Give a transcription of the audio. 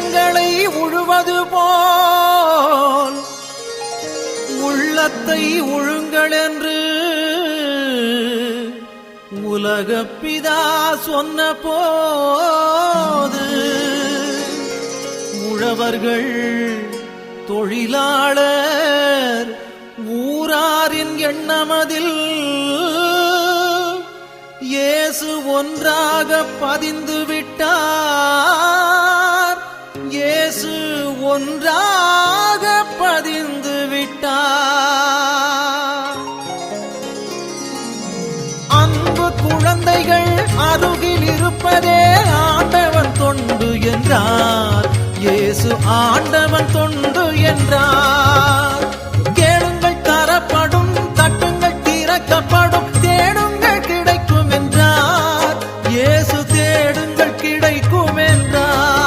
உள்ளங்களை உழுவது போல் உள்ளத்தை உழுங்கள் என்று உலகப்பிதா சொன்ன போது உழவர்கள் தொழிலாளர் ஊராரின் எண்ணமதில் இயேசு ஒன்றாக பதிந்து விட்டார் ஒன்றாக பதிந்து விட்டார். அன்பு குழந்தைகள் அருகில் இருப்பதே ஆண்டவன் தொண்டு என்றார். இயேசு ஆண்டவன் தொண்டு என்றார். கேளுங்கள் தரப்படும் தட்டுங்கள் திறக்கப்படும் தேடுங்கள் கிடைக்கும் என்றார். இயேசு தேடுங்கள் கிடைக்கும் என்றார்.